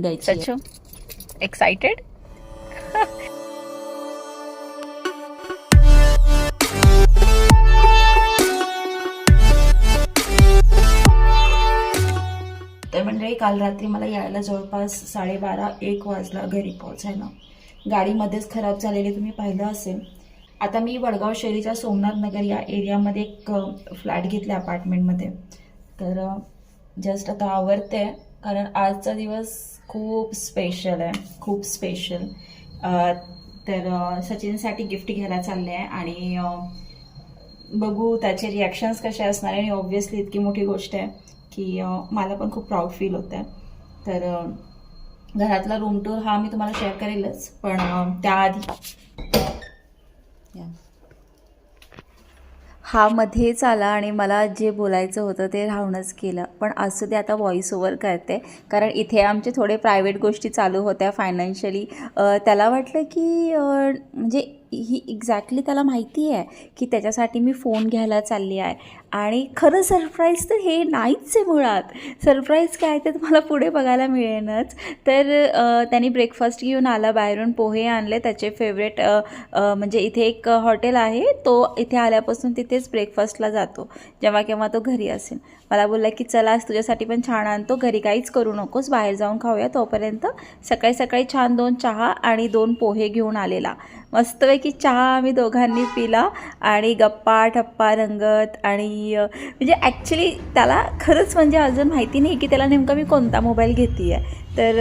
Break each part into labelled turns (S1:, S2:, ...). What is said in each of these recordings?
S1: घेऊन द्यायची
S2: एक्साइटेड
S1: तर मंडळी काल रात्री मला यायला जवळपास साडेबारा एक वाजला घरी पोहोचायला. गाडीमध्येच खराब झालेली तुम्ही पाहिलं असेल. आता मी वडगाव शहरीच्या सोमनाथ नगर या एरियामध्ये एक फ्लॅट घेतला अपार्टमेंटमध्ये तर जस्ट आता आवडते कारण आजचा दिवस खूप स्पेशल आहे. खूप स्पेशल तर सचिनसाठी गिफ्ट घ्यायला चालले आहे आणि बघू त्याचे रिॲक्शन्स कसे असणार आणि ऑब्व्हियसली इतकी मोठी गोष्ट आहे की मला पण खूप प्राऊड फील होत आहे तर घरातला रूम टूर हा मी तुम्हाला शेअर करेलच. पण अ, त्याआधी.
S3: हा मध्येच आला आणि मला जे बोलायचं होतं ते राहूनच केलं पण असू दे आता व्हॉइस ओव्हर करते. कारण इथे आमचे थोडे प्रायव्हेट गोष्टी चालू होत्या फायनान्शियली त्याला वाटलं की म्हणजे ही एक्झॅक्टली त्याला माहिती आहे की त्याच्यासाठी मी फोन घ्यायला चालली आहे. आणि खरं सरप्राईज तर हे नाहीच आहे मुळात. सरप्राईज काय ते तुम्हाला पुढे बघायला मिळेनच तर त्यांनी ब्रेकफास्ट घेऊन आला बाहेरून पोहे आणले त्याचे फेवरेट म्हणजे इथे एक हॉटेल आहे तो इथे आल्यापासून तिथेच ब्रेकफास्टला जातो. जेव्हा केव्हा तो घरी असेल. मला बोलला की चला आज तुझ्यासाठी पण छान आणतो घरी काहीच करू नकोस बाहेर जाऊन खाऊया. तोपर्यंत सकाळी सकाळी छान दोन चहा आणि दोन पोहे घेऊन आलेला. मस्तपैकी चहा आम्ही दोघांनी पिला आणि गप्पा ठप्पा रंगत आणि म्हणजे ॲक्च्युली त्याला खरंच म्हणजे अजून माहिती नाही की त्याला नेमका मी कोणता मोबाईल घेते आहे तर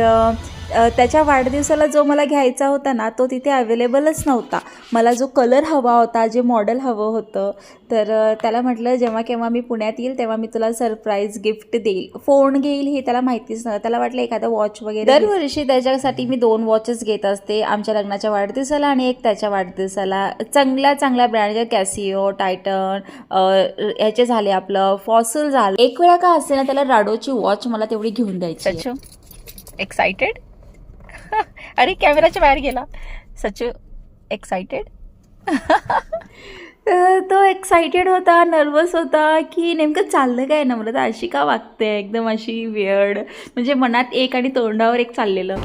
S3: त्याच्या वाढदिवसाला जो मला घ्यायचा होता ना तो तिथे अवेलेबलच नव्हता. मला जो कलर हवा होता जे मॉडेल हवं होतं तर त्याला म्हटलं जेव्हा केव्हा मी पुण्यात येईल तेव्हा मी तुला सरप्राईज गिफ्ट देईल. फोन घेईल हे त्याला माहितीच नव्हतं. त्याला वाटलं एखादा वॉच वगैरे दरवर्षी त्याच्यासाठी मी दोन वॉचेस घेत असते आमच्या लग्नाच्या वाढदिवसाला आणि एक त्याच्या वाढदिवसाला. चांगल्या चांगल्या ब्रँडचे कॅसिओ टायटन ह्याचे झाले आपलं फॉसल झालं. एक वेळा का असेल ना त्याला राडोची वॉच मला तेवढी घेऊन द्यायची
S2: एक्सायटेड अरे कॅमेराच्या बाहेर गेला. सच
S3: एक्सायटेड तो एक्सायटेड होता नर्वस होता की नेमकं चाललं काय नम्रता अशी का वागते एकदम अशी वेअर्ड म्हणजे मनात एक आणि तोंडावर एक चाललेलं.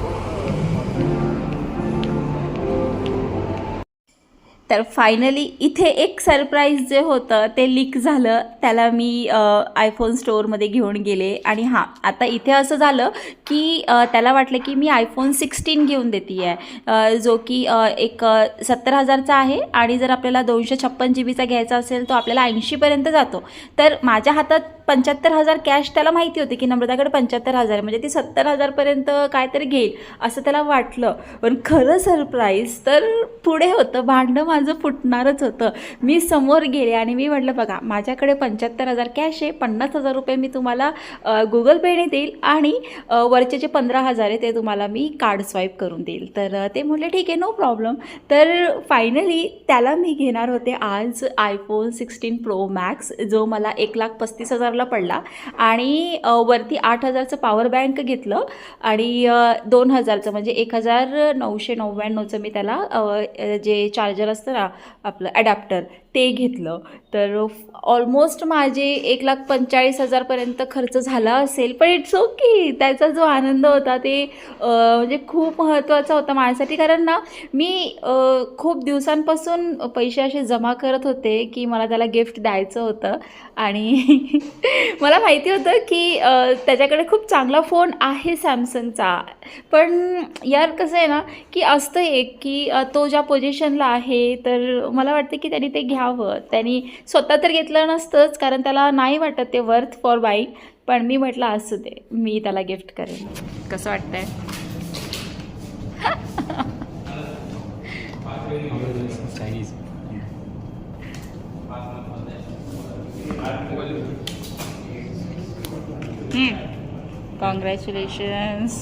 S3: तर फायनली इथे एक सरप्राईज जे होतं ते लीक झालं. त्याला मी आयफोन स्टोअरमध्ये घेऊन गेले. आणि हां आता इथे असं झालं की त्याला वाटलं की मी आयफोन सिक्स्टीन घेऊन देते आहे जो की एक सत्तर हजारचा आहे. आणि जर आपल्याला दोनशे छप्पन जी बीचा घ्यायचा असेल तो आपल्याला ऐंशीपर्यंत जातो. तर माझ्या हातात पंच्याहत्तर हजार कॅश त्याला माहिती होती की नम्रताकडे पंच्याहत्तर हजार म्हणजे ती सत्तर हजारपर्यंत काहीतरी घेईल असं त्याला वाटलं. पण खरं सरप्राईज तर पुढे होतं. भांडणं माझं माझं फुटणारच होतं. मी समोर गेले आणि मी म्हटलं बघा माझ्याकडे पंच्याहत्तर हजार कॅश आहे. पन्नास हजार रुपये मी तुम्हाला गुगल पेने देईल आणि वरचे जे पंधरा हजार आहे ते तुम्हाला मी कार्ड स्वाईप करून देईल. तर ते म्हटले ठीक आहे नो प्रॉब्लेम तर फायनली त्याला मी घेणार होते आज आयफोन सिक्स्टीन प्रो मॅक्स जो मला एक लाख पस्तीस हजारला पडला आणि वरती आठ हजारचं पॉवर बँक घेतलं आणि दोन हजारचं म्हणजे एक हजार नऊशे नव्याण्णवचं मी त्याला जे चार्जर असतं ना आपलं ॲडॅप्टर ते घेतलं. तर ऑलमोस्ट माझे एक लाख पंचेचाळीस हजारपर्यंत खर्च झाला असेल. पण इट्स ओके त्याचा जो आनंद होता ते म्हणजे खूप महत्त्वाचा होता माझ्यासाठी. कारण ना मी खूप दिवसांपासून पैसे असे जमा करत होते की मला त्याला गिफ्ट द्यायचं होतं. आणि मला माहिती होतं की त्याच्याकडे खूप चांगला फोन आहे सॅमसंगचा पण यार कसं आहे ना की असतं एक की तो ज्या पोझिशनला आहे तर मला वाटतं की त्यांनी ते घ्या घ्यावं. त्यांनी स्वतः तर घेतलं नसतंच कारण त्याला नाही वाटत ते वर्थ फॉर बाईंग पण मी म्हटलं असू दे मी त्याला गिफ्ट करेन. कसं वाटतंय?
S4: Chinese.
S3: कॉंग्रॅच्युलेशन्स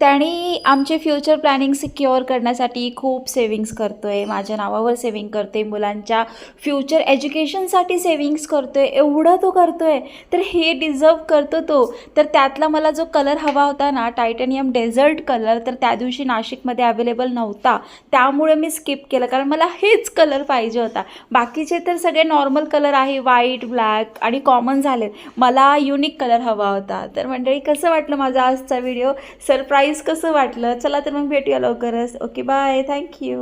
S3: त्याने आमचे फ्युचर प्लॅनिंग सिक्युअर करण्यासाठी खूप सेविंग्स करतो आहे माझ्या नावावर सेविंग करतो आहे मुलांच्या फ्युचर एज्युकेशनसाठी सेविंग्स करतो आहे एवढं तो करतो आहे तर हे डिझर्व करतो तो. तर त्यातला मला जो कलर हवा होता ना टायटॅनियम डेझर्ट कलर तर त्या दिवशी नाशिकमध्ये अवेलेबल नव्हता. त्यामुळे मी स्किप केलं. कारण मला हेच कलर पाहिजे होता. बाकीचे तर सगळे नॉर्मल कलर आहे. व्हाईट ब्लॅक आणि कॉमन झालेत. मला युनिक कलर हवा होता. तर मंडळी कसं वाटलं माझा आजचा व्हिडिओ सरप्राईज कसं वाटलं? चला तर मग भेटूया लवकरच. Okay bye thank you